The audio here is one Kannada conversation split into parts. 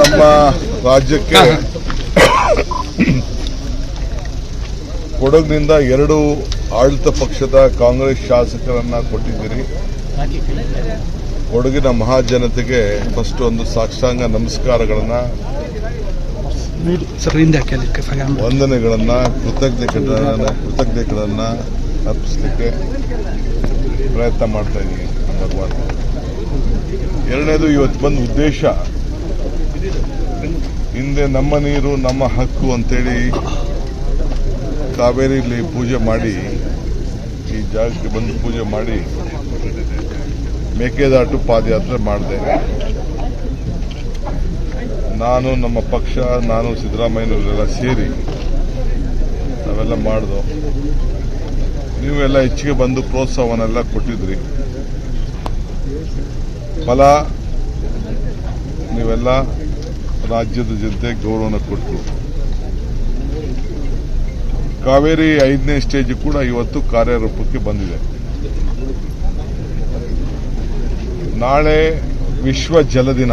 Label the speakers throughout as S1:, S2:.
S1: ನಮ್ಮ ರಾಜ್ಯಕ್ಕೆ ಕೊಡಗಿನಿಂದ ಎರಡು ಆಡಳಿತ ಪಕ್ಷದ ಕಾಂಗ್ರೆಸ್ ಶಾಸಕರನ್ನ ಕೊಟ್ಟಿದ್ದೀರಿ. ಕೊಡಗಿನ ಮಹಾಜನತೆಗೆ ಫಸ್ಟ್ ಒಂದು ಸಾಕ್ಷಾಂಗ ನಮಸ್ಕಾರಗಳನ್ನ, ವಂದನೆಗಳನ್ನ ಕೃತಜ್ಞತೆಗಳನ್ನ ಕೃತಜ್ಞತೆಗಳನ್ನ ಅರ್ಪಿಸಲಿಕ್ಕೆ ಪ್ರಯತ್ನ ಮಾಡ್ತಾ ಇದ್ದೀನಿ ಎರಡನೇದು ಇವತ್ತು ಬಂದ ಉದ್ದೇಶ ಹಿಂದೆ ನಮ್ಮ ನೀರು, ನಮ್ಮ ಹಕ್ಕು ಅಂತೇಳಿ ಕಾವೇರಿಯಲ್ಲಿ ಪೂಜೆ ಮಾಡಿ, ಈ ಜಾಗಕ್ಕೆ ಬಂದು ಪೂಜೆ ಮಾಡಿ ಮೇಕೆದಾಟು ಪಾದಯಾತ್ರೆ ಮಾಡಿದೆ. ನಾನು, ನಮ್ಮ ಪಕ್ಷ, ನಾನು, ಸಿದ್ದರಾಮಯ್ಯನವರೆಲ್ಲ ಸೇರಿ ನಾವೆಲ್ಲ ಮಾಡಿದೋ. ನೀವೆಲ್ಲ ಹೆಚ್ಚಿಗೆ ಬಂದು ಪ್ರೋತ್ಸಾಹವನ್ನೆಲ್ಲ ಕೊಟ್ಟಿದ್ರಿ. ಫಲ ನೀವೆಲ್ಲ ರಾಜ್ಯದ ಜನತೆ ಗೌರವನ ಕೊಟ್ಟರು ಕಾವೇರಿ ಐದನೇ ಸ್ಟೇಜ್ ಕೂಡ ಇವತ್ತು ಕಾರ್ಯರೂಪಕ್ಕೆ ಬಂದಿದೆ. ನಾಳೆ ವಿಶ್ವ ಜಲದಿನ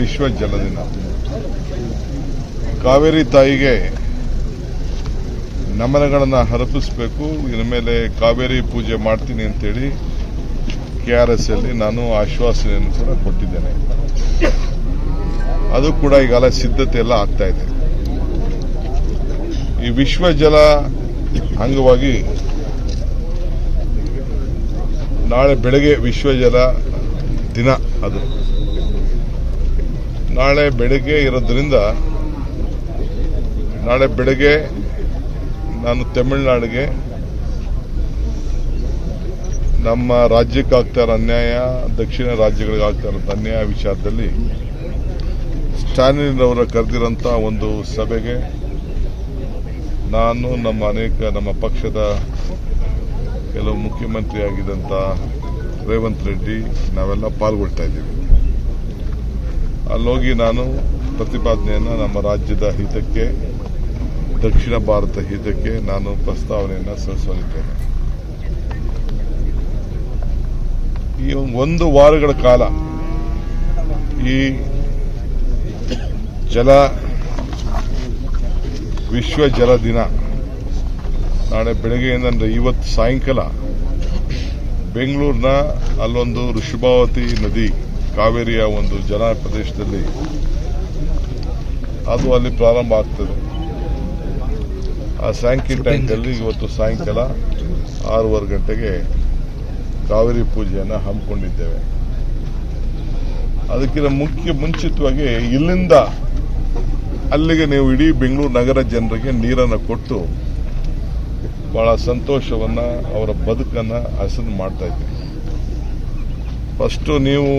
S1: ವಿಶ್ವ ಜಲದಿನ ಕಾವೇರಿ ತಾಯಿಗೆ ನಮನಗಳನ್ನು ಹರಪಿಸಬೇಕು ಇನ್ನ ಮೇಲೆ ಕಾವೇರಿ ಪೂಜೆ ಮಾಡ್ತೀನಿ ಅಂತೇಳಿ ಕೆ ಆರ್ ಎಸ್ ಅಲ್ಲಿ ನಾನು ಆಶ್ವಾಸನೆಯನ್ನು ಕೂಡ ಕೊಟ್ಟಿದ್ದೇನೆ. ಅದು ಕೂಡ ಈಗಾಗಲೇ ಸಿದ್ಧತೆ ಎಲ್ಲ ಆಗ್ತಾ ಇದೆ. ಈ ವಿಶ್ವ ಜಲ ಅಂಗವಾಗಿ ನಾಳೆ ಬೆಳಗ್ಗೆ ವಿಶ್ವ ಜಲ ದಿನ ಅದು. ನಾಳೆ ಬೆಳಗ್ಗೆ ಇರೋದ್ರಿಂದ ನಾಳೆ ಬೆಳಗ್ಗೆ ನಾನು ತಮಿಳುನಾಡಿಗೆ ನಮ್ಮ ರಾಜ್ಯಕ್ಕಾಗ್ತಾ ಇರೋ ಅನ್ಯಾಯ, ದಕ್ಷಿಣ ರಾಜ್ಯಗಳಿಗೆ ಆಗ್ತಾ ಇರೋ ಅನ್ಯಾಯ ವಿಚಾರದಲ್ಲಿ ಸ್ಟಾಲಿನ್ ಅವರ ಕರೆದಿರೋಂಥ ಒಂದು ಸಭೆಗೆ ನಾನು, ನಮ್ಮ ಅನೇಕ, ನಮ್ಮ ಪಕ್ಷದ ಕೆಲವು ಮುಖ್ಯಮಂತ್ರಿ ಆಗಿದ್ದಂಥ ರೇವಂತ್ ರೆಡ್ಡಿ ನಾವೆಲ್ಲ ಪಾಲ್ಗೊಳ್ತಾ ಇದ್ದೀವಿ. ಅಲ್ಲೋಗಿ ನಾನು ಪ್ರತಿಪಾದನೆಯನ್ನು ನಮ್ಮ ರಾಜ್ಯದ ಹಿತಕ್ಕೆ, ದಕ್ಷಿಣ ಭಾರತ ಹಿತಕ್ಕೆ ನಾನು ಪ್ರಸ್ತಾವನೆಯನ್ನು ಸಲ್ಲಿಸಲಿದ್ದೇನೆ. ಈ ಒಂದು ವಾರಗಳ ಕಾಲ ಈ ಜಲ ವಿಶ್ವ ಜಲ ದಿನ. ನಾಳೆ ಬೆಳಗ್ಗೆಯಿಂದ ಅಂದರೆ ಇವತ್ತು ಸಾಯಂಕಾಲ ಬೆಂಗಳೂರಿನ ಅಲ್ಲೊಂದು ಋಷಭಾವತಿ ನದಿ, ಕಾವೇರಿಯ ಒಂದು ಜಲ ಪ್ರದೇಶದಲ್ಲಿ ಅದು ಅಲ್ಲಿ ಪ್ರಾರಂಭ ಆಗ್ತದೆ. ಆ ಸ್ಯಾಂಕಿ ಟ್ಯಾಂಕಲ್ಲಿ ಇವತ್ತು ಸಾಯಂಕಾಲ ಆರೂವರೆ ಗಂಟೆಗೆ ಕಾವೇರಿ ಪೂಜೆಯನ್ನು ಹಮ್ಮಿಕೊಂಡಿದ್ದೇವೆ. ಅದಕ್ಕಿಂತ ಮುಖ್ಯ ಮುಂಚಿತವಾಗಿ ಇಲ್ಲಿಂದ ಅಲ್ಲಿಗೆ ನೀವು ಇಡೀ ಬೆಂಗಳೂರು ನಗರ ಜನರಿಗೆ ನೀರನ್ನು ಕೊಟ್ಟು ಬಹಳ ಸಂತೋಷವನ್ನ, ಅವರ ಬದುಕನ್ನ ಹಸನ್ ಮಾಡ್ತಾ ಇದ್ದೀವಿ ಫಸ್ಟು ನೀವು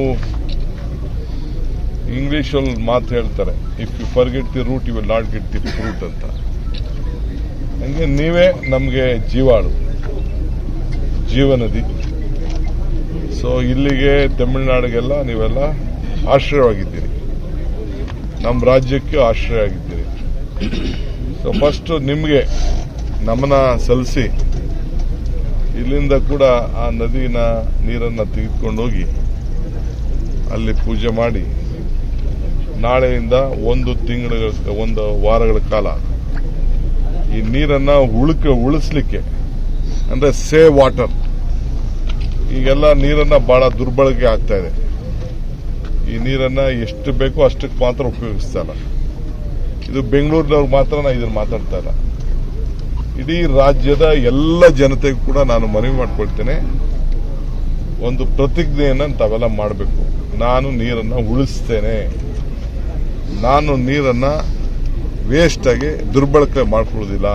S1: ಇಂಗ್ಲೀಷಲ್ಲಿ ಮಾತು ಹೇಳ್ತಾರೆ if you forget the root you will not get the fruit ಅಂತ. ಹಂಗೆ ನೀವೇ ನಮಗೆ ಜೀವಾಳು ಜೀವನದಿ. ಸೊ ಇಲ್ಲಿಗೆ ತಮಿಳುನಾಡಿಗೆಲ್ಲ ನೀವೆಲ್ಲ ಆಶ್ರಯವಾಗಿದ್ದೀರಿ. ನಮ್ಮ ರಾಜ್ಯಕ್ಕೆ ಆಶ್ರಯ ಆಗಿದ್ದೀರಿ. ಸೊ ಫಸ್ಟ್ ನಿಮಗೆ ನಮನ ಸಲ್ಲಿಸಿ, ಇಲ್ಲಿಂದ ಕೂಡ ಆ ನದಿನ ನೀರನ್ನು ತೆಗೆದುಕೊಂಡು ಹೋಗಿ ಅಲ್ಲಿ ಪೂಜೆ ಮಾಡಿ, ನಾಳೆಯಿಂದ ಒಂದು ತಿಂಗಳ ಒಂದು ವಾರಗಳ ಕಾಲ ಈ ನೀರನ್ನು ಉಳುಕ, ಉಳಿಸ್ಲಿಕ್ಕೆ, ಅಂದರೆ ಸೇವ್ ವಾಟರ್. ಈಗೆಲ್ಲ ನೀರನ್ನು ಬಹಳ ದುರ್ಬಳಕೆ ಆಗ್ತಾ ಇದೆ. ಈ ನೀರನ್ನ ಎಷ್ಟು ಬೇಕೋ ಅಷ್ಟಕ್ಕೆ ಮಾತ್ರ ಉಪಯೋಗಿಸ್ತಾರೆ ಇದು ಬೆಂಗಳೂರಿನವ್ರು ಮಾತ್ರ ನಾನು ಇದನ್ನ ಮಾತಾಡ್ತಾ ಇಲ್ಲ. ಇಡೀ ರಾಜ್ಯದ ಎಲ್ಲ ಜನತೆಗೂ ಕೂಡ ನಾನು ಮನವಿ ಮಾಡ್ಕೊಳ್ತೇನೆ. ಒಂದು ಪ್ರತಿಜ್ಞೆಯನ್ನು ತಾವೆಲ್ಲ ಮಾಡಬೇಕು. ನಾನು ನೀರನ್ನ ಉಳಿಸ್ತೇನೆ. ನಾನು ನೀರನ್ನ ವೇಸ್ಟ್ ಆಗಿ ದುರ್ಬಳಕೆ ಮಾಡ್ಕೊಳ್ಳೋದಿಲ್ಲ.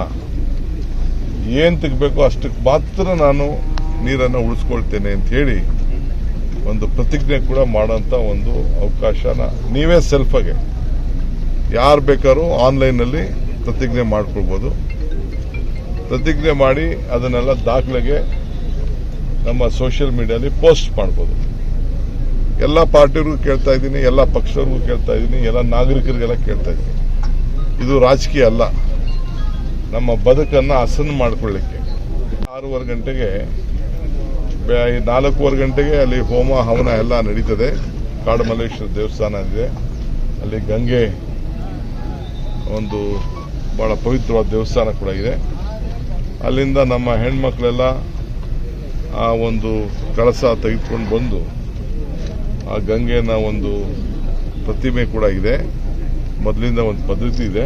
S1: ಏನ್ ತೆಗಬೇಕು ಅಷ್ಟಕ್ಕೆ ಮಾತ್ರ ನಾನು ನೀರನ್ನ ಉಳಿಸ್ಕೊಳ್ತೇನೆ ಅಂತ ಹೇಳಿ ಒಂದು ಪ್ರತಿಜ್ಞೆ ಕೂಡ ಮಾಡುವಂತ ಒಂದು ಅವಕಾಶನ ನೀವೇ ಸೆಲ್ಫಾಗೆ ಯಾರು ಬೇಕಾದ್ರೂ ಆನ್ಲೈನಲ್ಲಿ ಪ್ರತಿಜ್ಞೆ ಮಾಡ್ಕೊಳ್ಬೋದು. ಪ್ರತಿಜ್ಞೆ ಮಾಡಿ ಅದನ್ನೆಲ್ಲ ದಾಖಲೆಗೆ ನಮ್ಮ ಸೋಷಿಯಲ್ ಮೀಡಿಯಾದಲ್ಲಿ ಪೋಸ್ಟ್ ಮಾಡ್ಬೋದು. ಎಲ್ಲ ಪಾರ್ಟಿಗೂ ಕೇಳ್ತಾ ಇದ್ದೀನಿ, ಎಲ್ಲ ಪಕ್ಷದವ್ರಿಗೂ ಕೇಳ್ತಾ ಇದ್ದೀನಿ, ಎಲ್ಲ ನಾಗರಿಕರಿಗೆಲ್ಲ ಕೇಳ್ತಾ ಇದ್ದೀನಿ. ಇದು ರಾಜಕೀಯ ಅಲ್ಲ. ನಮ್ಮ ಬದುಕನ್ನು ಹಸನ್ ಮಾಡಿಕೊಳ್ಳಿಕ್ಕೆ. ಆರೂವರೆ ಗಂಟೆಗೆ ನಾಲ್ಕೂವರೆ ಗಂಟೆಗೆ ಅಲ್ಲಿ ಹೋಮ, ಹವನ ಎಲ್ಲ ನಡೀತದೆ. ಕಾಡುಮಲ್ಲೇಶ್ವರ ದೇವಸ್ಥಾನ ಇದೆ. ಅಲ್ಲಿ ಗಂಗೆ ಒಂದು ಬಹಳ ಪವಿತ್ರವಾದ ದೇವಸ್ಥಾನ ಕೂಡ ಇದೆ. ಅಲ್ಲಿಂದ ನಮ್ಮ ಹೆಣ್ಮಕ್ಳೆಲ್ಲ ಆ ಒಂದು ಕಳಸ ತೆಗೆದುಕೊಂಡು ಬಂದು ಆ ಗಂಗೆನ ಒಂದು ಪ್ರತಿಮೆ ಕೂಡ ಇದೆ. ಮೊದಲಿಂದ ಒಂದು ಪದ್ಧತಿ ಇದೆ.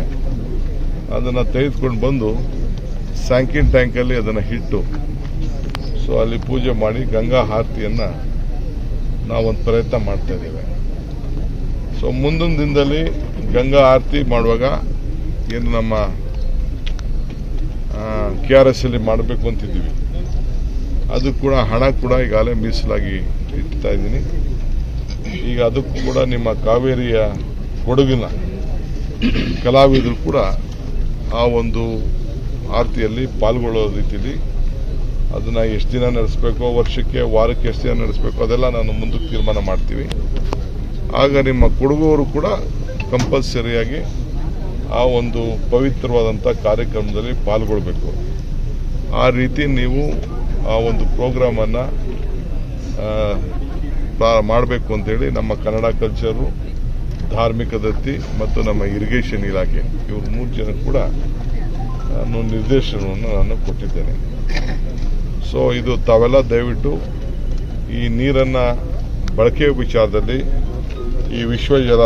S1: ಅದನ್ನು ತೆಗೆದುಕೊಂಡು ಬಂದು ಸ್ಯಾಂಕಿನ್ ಟ್ಯಾಂಕಲ್ಲಿ ಅದನ್ನು ಇಟ್ಟು ಸೊ ಅಲ್ಲಿ ಪೂಜೆ ಮಾಡಿ ಗಂಗಾ ಆರತಿಯನ್ನು ನಾವೊಂದು ಪ್ರಯತ್ನ ಮಾಡ್ತಾ ಇದ್ದೇವೆ. ಸೊ ಮುಂದಿನ ದಿನದಲ್ಲಿ ಗಂಗಾ ಆರತಿ ಮಾಡುವಾಗ ಏನು ನಮ್ಮ ಕೆ ಆರ್ ಎಸ್ ಅಲ್ಲಿ ಮಾಡಬೇಕು ಅಂತಿದ್ದೀವಿ. ಅದು ಕೂಡ ಹಣ ಕೂಡ ಈಗಾಗಲೇ ಮೀಸಲಾಗಿ ಇಡ್ತಾ ಇದ್ದೀನಿ. ಈಗ ಅದಕ್ಕೂ ಕೂಡ ನಿಮ್ಮ ಕಾವೇರಿಯ ಕೊಡಗಿನ ಕಲಾವಿದರು ಕೂಡ ಆ ಒಂದು ಆರತಿಯಲ್ಲಿ ಪಾಲ್ಗೊಳ್ಳೋ ರೀತಿಯಲ್ಲಿ ಅದನ್ನ ಎಷ್ಟು ದಿನ ನಡೆಸಬೇಕು, ವರ್ಷಕ್ಕೆ ವಾರಕ್ಕೆ ಎಷ್ಟು ದಿನ ನಡೆಸಬೇಕು, ಅದೆಲ್ಲ ನಾನು ಮುಂದಕ್ಕೆ ತೀರ್ಮಾನ ಮಾಡ್ತೀವಿ. ಆಗ ನಿಮ್ಮ ಕೊಡುಗವರು ಕೂಡ ಕಂಪಲ್ಸರಿಯಾಗಿ ಆ ಒಂದು ಪವಿತ್ರವಾದಂಥ ಕಾರ್ಯಕ್ರಮದಲ್ಲಿ ಪಾಲ್ಗೊಳ್ಬೇಕು. ಆ ರೀತಿ ನೀವು ಆ ಒಂದು ಪ್ರೋಗ್ರಾಮನ್ನು ಮಾಡಬೇಕು ಅಂತೇಳಿ ನಮ್ಮ ಕನ್ನಡ ಕಲ್ಚರು ಧಾರ್ಮಿಕ ದತ್ತಿ ಮತ್ತು ನಮ್ಮ ಇರಿಗೇಷನ್ ಇಲಾಖೆ, ಇವರು ಮೂರು ಜನ ಕೂಡ ನಾನು ನಿರ್ದೇಶನವನ್ನು ನಾನು ಕೊಟ್ಟಿದ್ದೇನೆ. ಸೊ ಇದು ತಾವೆಲ್ಲ ದಯವಿಟ್ಟು ಈ ನೀರನ್ನು ಬಳಕೆ ವಿಚಾರದಲ್ಲಿ ಈ ವಿಶ್ವಜಲ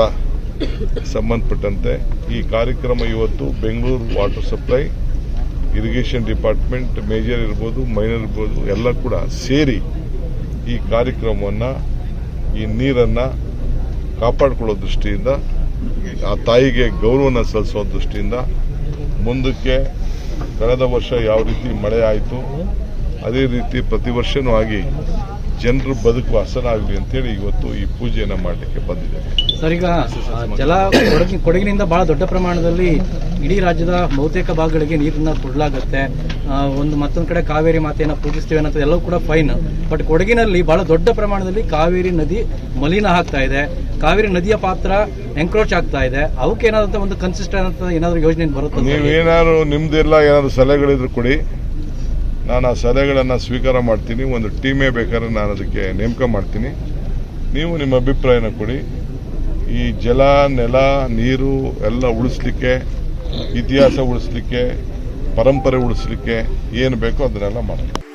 S1: ಸಂಬಂಧಪಟ್ಟಂತೆ ಈ ಕಾರ್ಯಕ್ರಮ ಇವತ್ತು Bengaluru water supply, irrigation department, major ಇರ್ಬೋದು, ಮೈನರ್ ಇರ್ಬೋದು, ಎಲ್ಲ ಕೂಡ ಸೇರಿ ಈ ಕಾರ್ಯಕ್ರಮವನ್ನು, ಈ ನೀರನ್ನು ಕಾಪಾಡಿಕೊಳ್ಳೋ ದೃಷ್ಟಿಯಿಂದ, ಆ ತಾಯಿಗೆ ಗೌರವನ ಸಲ್ಲಿಸೋ ದೃಷ್ಟಿಯಿಂದ ಮುಂದಕ್ಕೆ ಕಳೆದ ವರ್ಷ ಯಾವ ರೀತಿ ಮಳೆ ಆಯಿತು ಅದೇ ರೀತಿ ಪ್ರತಿ ವರ್ಷನೂ ಆಗಿ ಜನರು ಬದುಕು ಹಸನಾಗಲಿ ಅಂತೇಳಿ ಇವತ್ತು ಈ ಪೂಜೆಯನ್ನು ಮಾಡಲಿಕ್ಕೆ ಬಂದಿದ್ದೇವೆ
S2: ಸರ್ ಈಗ ಜಲ ಕೊಡಗಿನಿಂದ ಬಹಳ ದೊಡ್ಡ ಪ್ರಮಾಣದಲ್ಲಿ ಇಡೀ ರಾಜ್ಯದ ಬಹುತೇಕ ಭಾಗಗಳಿಗೆ ನೀರನ್ನ ಕೊಡಲಾಗುತ್ತೆ. ಒಂದು ಮತ್ತೊಂದು ಕಡೆ ಕಾವೇರಿ ಮಾತೆಯನ್ನು ಪೂಜಿಸ್ತೀವಿ ಅನ್ನೋದು ಎಲ್ಲವೂ ಕೂಡ ಫೈನ್ ಬಟ್ ಕೊಡಗಿನಲ್ಲಿ ಬಹಳ ದೊಡ್ಡ ಪ್ರಮಾಣದಲ್ಲಿ ಕಾವೇರಿ ನದಿ ಮಲಿನ ಆಗ್ತಾ ಇದೆ. ಕಾವೇರಿ ನದಿಯ ಪಾತ್ರ ಎಂಕ್ರೋಚ್ ಆಗ್ತಾ ಇದೆ. ಅವಕ್ಕೆ ಏನಾದಂತ ಒಂದು ಕನ್ಸಿಸ್ಟೆಂಟ್ ಅಂತ ಏನಾದ್ರು ಯೋಜನೆ ಬರುತ್ತೆ
S1: ನೀವೇನಾದ್ರು ನಿಮ್ದೆಲ್ಲ ಏನಾದ್ರು ಸಲಹೆಗಳಿದ್ರು ಕೊಡಿ. ನಾನು ಆ ಸಲಹೆಗಳನ್ನು ಸ್ವೀಕಾರ ಮಾಡ್ತೀನಿ, ಒಂದು ಟೀಮೇ ಬೇಕಾದ್ರೆ ನಾನು ಅದಕ್ಕೆ ನೇಮಕ ಮಾಡ್ತೀನಿ. ನೀವು ನಿಮ್ಮ ಅಭಿಪ್ರಾಯನ ಕೊಡಿ. ಈ ಜಲ, ನೆಲ, ನೀರು ಎಲ್ಲ ಉಳಿಸ್ಲಿಕ್ಕೆ, ಇತಿಹಾಸ ಉಳಿಸ್ಲಿಕ್ಕೆ, ಪರಂಪರೆ ಉಳಿಸ್ಲಿಕ್ಕೆ ಏನು ಬೇಕೋ ಅದನ್ನೆಲ್ಲ ಮಾಡ್ತೀನಿ.